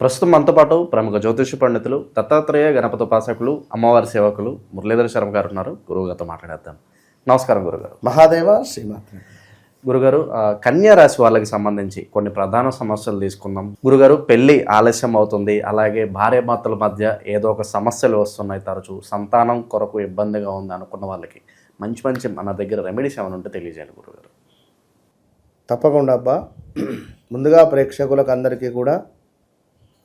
ప్రస్తుతం మనతో పాటు ప్రముఖ జ్యోతిష పండితులు దత్తాత్రేయ గణపతి ఉపాసకులు అమ్మవారి సేవకులు మురళీధర శర్మ గారు ఉన్నారు. గురువుగారితో మాట్లాడేద్దాం. నమస్కారం గురుగారు. మహాదేవ శ్రీమాత్రి. గురుగారు కన్యా రాశి వాళ్ళకి సంబంధించి కొన్ని ప్రధాన సమస్యలు తీసుకుందాం. గురుగారు పెళ్ళి ఆలస్యం అవుతుంది. అలాగే భార్యాభర్తల మధ్య ఏదో ఒక సమస్యలు వస్తున్నాయి తరచూ. సంతానం కొరకు ఇబ్బందిగా ఉంది అనుకున్న వాళ్ళకి మంచి మంచి మన దగ్గర రెమెడీస్ ఏమైనా ఉంటే తెలియజేయాలి గురుగారు. తప్పకుండా అబ్బా. ముందుగా ప్రేక్షకులకు అందరికీ కూడా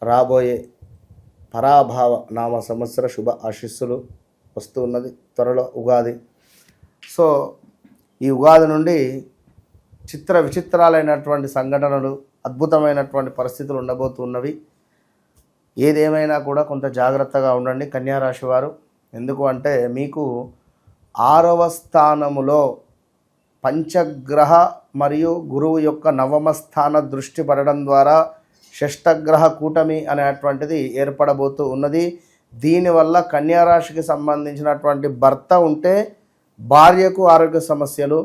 రాబోయే పరాభావ నామ సంవత్సర శుభ ఆశీస్సులు వస్తూ ఉన్నది త్వరలో ఉగాది. సో ఈ ఉగాది నుండి చిత్ర విచిత్రాలైనటువంటి సంఘటనలు అద్భుతమైనటువంటి పరిస్థితులు ఉండబోతున్నవి ఏదేమైనా కూడా కొంత జాగ్రత్తగా ఉండండి కన్యారాశి వారు. ఎందుకు అంటే మీకు ఆరవ స్థానములో పంచగ్రహ మరియు గురువు యొక్క నవమ స్థాన దృష్టి పడడం ద్వారా షష్టగ్రహ కూటమి అనేటువంటిది ఏర్పడబోతూ ఉన్నది. దీనివల్ల కన్యారాశికి సంబంధించినటువంటి భర్త ఉంటే భార్యకు ఆరోగ్య సమస్యలు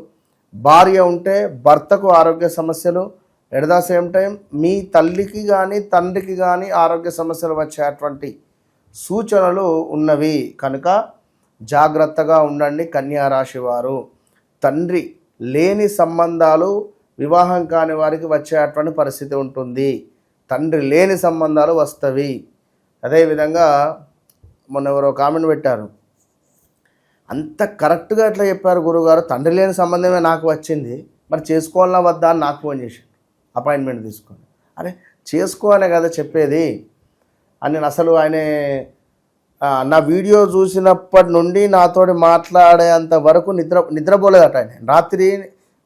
భార్య ఉంటే భర్తకు ఆరోగ్య సమస్యలు. ఎట్ ద సేమ్ టైం మీ తల్లికి కానీ తండ్రికి కానీ ఆరోగ్య సమస్యలు వచ్చేటువంటి సూచనలు ఉన్నవి. కనుక జాగ్రత్తగా ఉండండి కన్యారాశి వారు. తండ్రి లేని సంబంధాలు వివాహం కాని వారికి వచ్చేటువంటి పరిస్థితి ఉంటుంది. తండ్రి లేని సంబంధాలు వస్తవి. అదేవిధంగా మొన్న ఎవరో కామెంట్ పెట్టారు. అంత కరెక్ట్గా ఇట్లా చెప్పారు గురుగారు? తండ్రి లేని సంబంధమే నాకు వచ్చింది. మరి చేసుకోవాలన్నా వద్దా అని నాకు ఫోన్ చేసి అపాయింట్మెంట్ తీసుకొని. అరే చేసుకోవాలనే కదా చెప్పేది. అని నేను అసలు ఆయన నా వీడియో చూసినప్పటి నుండి నాతోటి మాట్లాడేంత వరకు నిద్ర నిద్రపోలేదట ఆయన. రాత్రి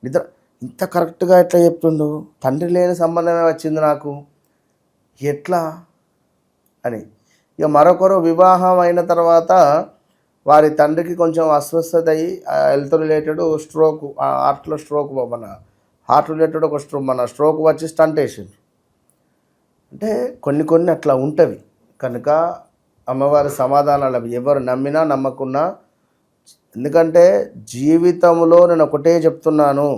నిద్ర ఇంత కరెక్ట్గా ఎట్లా చెప్తుండు? తండ్రి లేని సంబంధమే వచ్చింది నాకు. ఎట్లా అని. ఇక మరొకరు వివాహం అయిన తర్వాత వారి తండ్రికి కొంచెం అస్వస్థత అయ్యి హెల్త్ రిలేటెడ్ స్ట్రోక్ హార్ట్లో స్ట్రోక్ మన హార్ట్ రిలేటెడ్ ఒక స్ట్రో మన స్ట్రోక్ వచ్చి స్టంట్ వేసిండ్రు అంటే కొన్ని కొన్ని అట్లా ఉంటవి. కనుక అమ్మవారి సమాధానాలు అవి ఎవరు నమ్మినా నమ్మకున్నా ఎందుకంటే జీవితంలో నేను ఒకటే చెప్తున్నాను.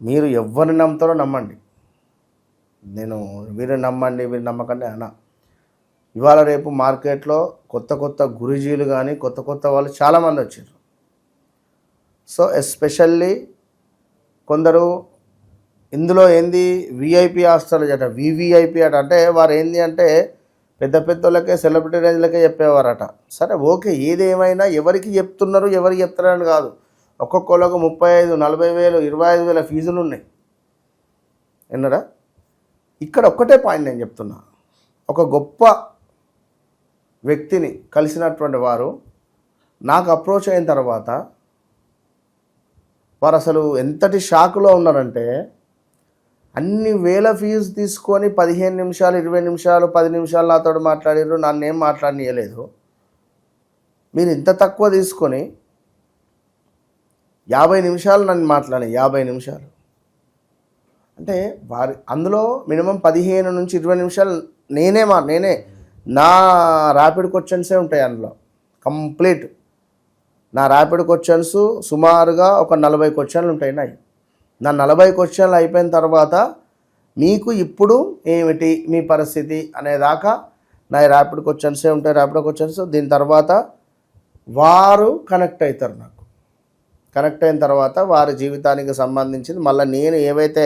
మీరు ఎవరిని నమ్ముతారో నమ్మండి. నేను మీరు నమ్మండి మీరు నమ్మకండి అనా ఇవాళ రేపు మార్కెట్లో కొత్త కొత్త గురుజీలు కానీ కొత్త కొత్త వాళ్ళు చాలామంది వచ్చారు సో ఎస్పెషల్లీ కొందరు ఇందులో ఏంది విఐపి హాస్టల్ అట వివిఐపి అట. అంటే వారు ఏంది అంటే పెద్ద పెద్దోళ్ళకే సెలబ్రిటీ రేంజ్లకే చెప్పేవారట. సరే ఓకే ఏదేమైనా ఎవరికి చెప్తున్నారు ఎవరికి చెప్తున్నారని కాదు. ఒక్కొక్కళ్ళకు ముప్పై ఐదు నలభై వేలు ఇరవై ఐదు వేల ఫీజులు ఉన్నాయి. విన్నారా? ఇక్కడ ఒక్కటే పాయింట్ నేను చెప్తున్నా. ఒక గొప్ప వ్యక్తిని కలిసినటువంటి వారు నాకు అప్రోచ్ అయిన తర్వాత వారు అసలు ఎంతటి షాక్లో ఉన్నారంటే అన్ని వేల ఫీజు తీసుకొని పదిహేను నిమిషాలు ఇరవై నిమిషాలు పది నిమిషాలు నాతో మాట్లాడారు నన్ను ఏం మాట్లాడనీయలేదు. మీరు ఇంత తక్కువ తీసుకొని యాభై నిమిషాలు నన్ను మాట్లాడి యాభై నిమిషాలు. అంటే వారి అందులో మినిమం పదిహేను నుంచి ఇరవై నిమిషాలు నేనే మా నేనే. నా ర్యాపిడ్ క్వశ్చన్సే ఉంటాయి అందులో. కంప్లీట్ నా ర్యాపిడ్ క్వశ్చన్స్ సుమారుగా ఒక నలభై క్వశ్చన్లు ఉంటాయి నాయి. నా నలభై క్వశ్చన్లు అయిపోయిన తర్వాత మీకు ఇప్పుడు ఏమిటి మీ పరిస్థితి అనేదాకా నా ర్యాపిడ్ క్వశ్చన్సే ఉంటాయి ర్యాపిడ్ క్వశ్చన్స్ దీని తర్వాత వారు కనెక్ట్ అవుతారు నాకు. కనెక్ట్ అయిన తర్వాత వారి జీవితానికి సంబంధించింది. మళ్ళీ నేను ఏవైతే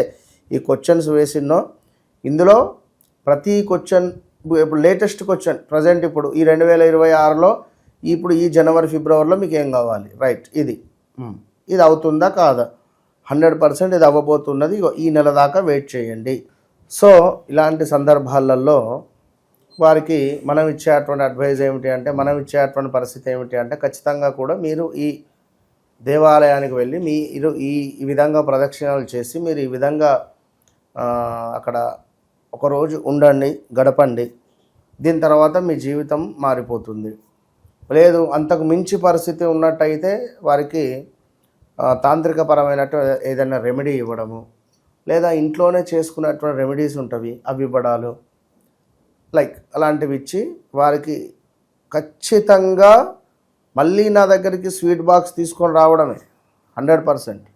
ఈ క్వశ్చన్స్ వేసినో ఇందులో ప్రతి క్వశ్చన్ ఇప్పుడు లేటెస్ట్ క్వశ్చన్ ప్రజెంట్ ఇప్పుడు ఈ రెండు వేల ఇరవై ఆరులో ఇప్పుడు ఈ జనవరి ఫిబ్రవరిలో మీకు ఏం కావాలి? రైట్ ఇది. Hmm. ఇది అవుతుందా కాదా? హండ్రెడ్ పర్సెంట్ ఇది అవ్వబోతున్నది. ఈ నెల దాకా వెయిట్ చేయండి. సో ఇలాంటి సందర్భాలలో వారికి మనం ఇచ్చేటువంటి అడ్వైజ్ ఏమిటి అంటే మనం ఇచ్చేటువంటి పరిస్థితి ఏమిటి అంటే ఖచ్చితంగా కూడా మీరు ఈ దేవాలయానికి వెళ్ళి మీరు ఈ విధంగా ప్రదక్షిణాలు చేసి మీరు ఈ విధంగా అక్కడ ఒకరోజు ఉండండి గడపండి. దీని తర్వాత మీ జీవితం మారిపోతుంది. లేదు అంతకు మించి పరిస్థితి ఉన్నట్టయితే వారికి తాంత్రికపరమైనట్టు ఏదైనా రెమెడీ ఇవ్వడము లేదా ఇంట్లోనే చేసుకున్నటువంటి రెమెడీస్ ఉంటవి అవి ఇవ్వడాలు. లైక్ అలాంటివి ఇచ్చి వారికి ఖచ్చితంగా మళ్ళీ నా దగ్గరికి స్వీట్ బాక్స్ తీసుకొని రావడమే హండ్రెడ్ పర్సెంట్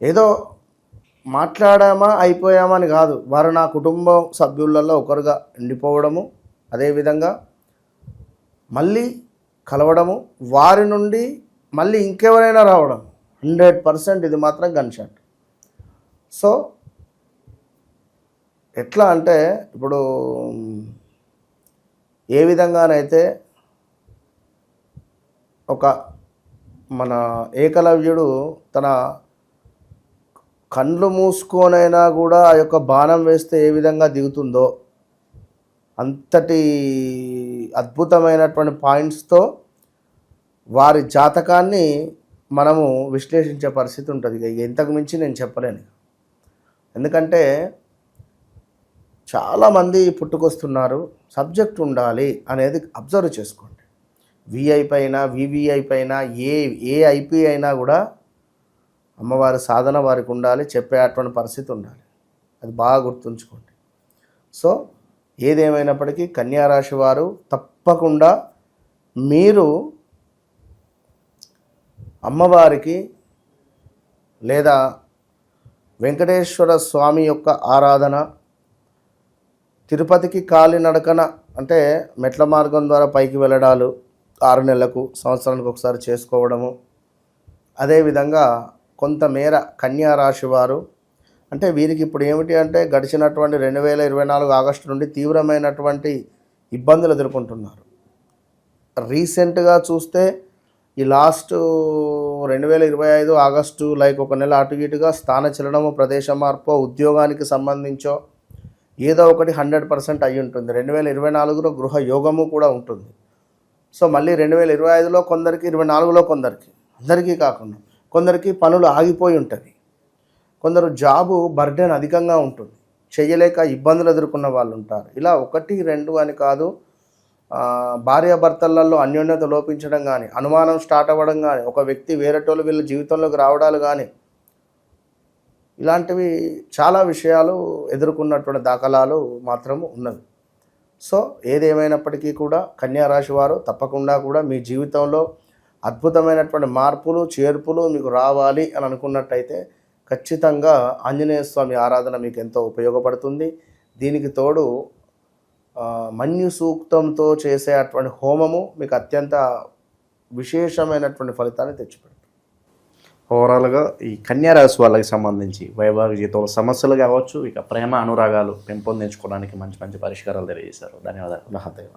ఏదో మాట్లాడామా అయిపోయామా అని కాదు. వారు నా కుటుంబ సభ్యులలో ఒకరుగా ఉండిపోవడము అదేవిధంగా మళ్ళీ కలవడము వారి నుండి మళ్ళీ ఇంకెవరైనా రావడం. హండ్రెడ్ పర్సెంట్ ఇది మాత్రం గన్ షాట్. సో ఎట్లా అంటే ఇప్పుడు ఏ విధంగానైతే ఒక మన ఏకలవ్యుడు తన కండ్లు మూసుకొనైనా కూడా ఆ యొక్క బాణం వేస్తే ఏ విధంగా దిగుతుందో అంతటి అద్భుతమైనటువంటి పాయింట్స్తో వారి జాతకాన్ని మనము విశ్లేషించే పరిస్థితి ఉంటుంది. ఇక ఇంతకు మించి నేను చెప్పలేను. ఎందుకంటే చాలామంది పుట్టుకొస్తున్నారు. సబ్జెక్ట్ ఉండాలి అనేది అబ్జర్వ్ చేసుకోండి. విఐ పైన వివిఐ పైన ఏ ఏ ఐపీ అయినా కూడా అమ్మవారి సాధన వారికి ఉండాలి చెప్పేటువంటి పరిస్థితి ఉండాలి. అది బాగా గుర్తుంచుకోండి. సో ఏదేమైనప్పటికీ కన్యారాశి వారు తప్పకుండా మీరు అమ్మవారికి లేదా వెంకటేశ్వర స్వామి యొక్క ఆరాధన తిరుపతికి కాలినడకన అంటే మెట్ల మార్గం ద్వారా పైకి వెళ్ళడాలు ఆరు నెలలకు సంవత్సరానికి ఒకసారి చేసుకోవడము అదేవిధంగా కొంతమేర కన్యా రాశి వారు అంటే వీరికి ఇప్పుడు ఏమిటి అంటే గడిచినటువంటి రెండు వేల ఇరవై నాలుగు ఆగస్టు నుండి తీవ్రమైనటువంటి ఇబ్బందులు ఎదుర్కొంటున్నారు. రీసెంట్గా చూస్తే ఈ లాస్ట్ రెండు వేల ఇరవై ఐదు ఆగస్టు లైక్ ఒక నెల అటు ఇటుగా స్థాన చలనము ప్రదేశ మార్పు ఉద్యోగానికి సంబంధించో ఏదో ఒకటి హండ్రెడ్ పర్సెంట్ అయి ఉంటుంది. రెండు వేల ఇరవై నాలుగులో గృహ యోగము కూడా ఉంటుంది. సో మళ్ళీ రెండు వేల ఇరవై ఐదులో కొందరికి ఇరవై నాలుగులో కొందరికి అందరికీ కాకుండా కొందరికి పనులు ఆగిపోయి ఉంటుంది. కొందరు జాబు బర్డెన్ అధికంగా ఉంటుంది. చేయలేక ఇబ్బందులు ఎదుర్కొన్న వాళ్ళు ఉంటారు. ఇలా ఒకటి రెండు అని కాదు భార్యాభర్తలలో అన్యోన్యత లోపించడం కానీ అనుమానం స్టార్ట్ అవ్వడం కానీ ఒక వ్యక్తి వేరేటోళ్ళు వీళ్ళ జీవితంలోకి రావడాలు కానీ ఇలాంటివి చాలా విషయాలు ఎదుర్కొన్నటువంటి దాఖలాలు మాత్రము ఉన్నవి. సో ఏదేమైనప్పటికీ కూడా కన్యా రాశి వారు తప్పకుండా కూడా మీ జీవితంలో అద్భుతమైనటువంటి మార్పులు చేర్పులు మీకు రావాలి అని అనుకున్నట్టయితే ఖచ్చితంగా ఆంజనేయ స్వామి ఆరాధన మీకు ఎంతో ఉపయోగపడుతుంది. దీనికి తోడు మన్యు సూక్తంతో చేసే అటువంటి హోమము మీకు అత్యంత విశేషమైనటువంటి ఫలితాన్ని తెచ్చిపెడుతుంది. ఓవరాల్గా ఈ కన్యా రాశి వాళ్ళకి సంబంధించి వైవాహిక జీవితంలో సమస్యలు కావచ్చు ఇక ప్రేమ అనురాగాలు పెంపొందించుకోవడానికి మంచి మంచి పరిష్కారాలు తెలియజేశారు. ధన్యవాదాలు. మహాదేవ.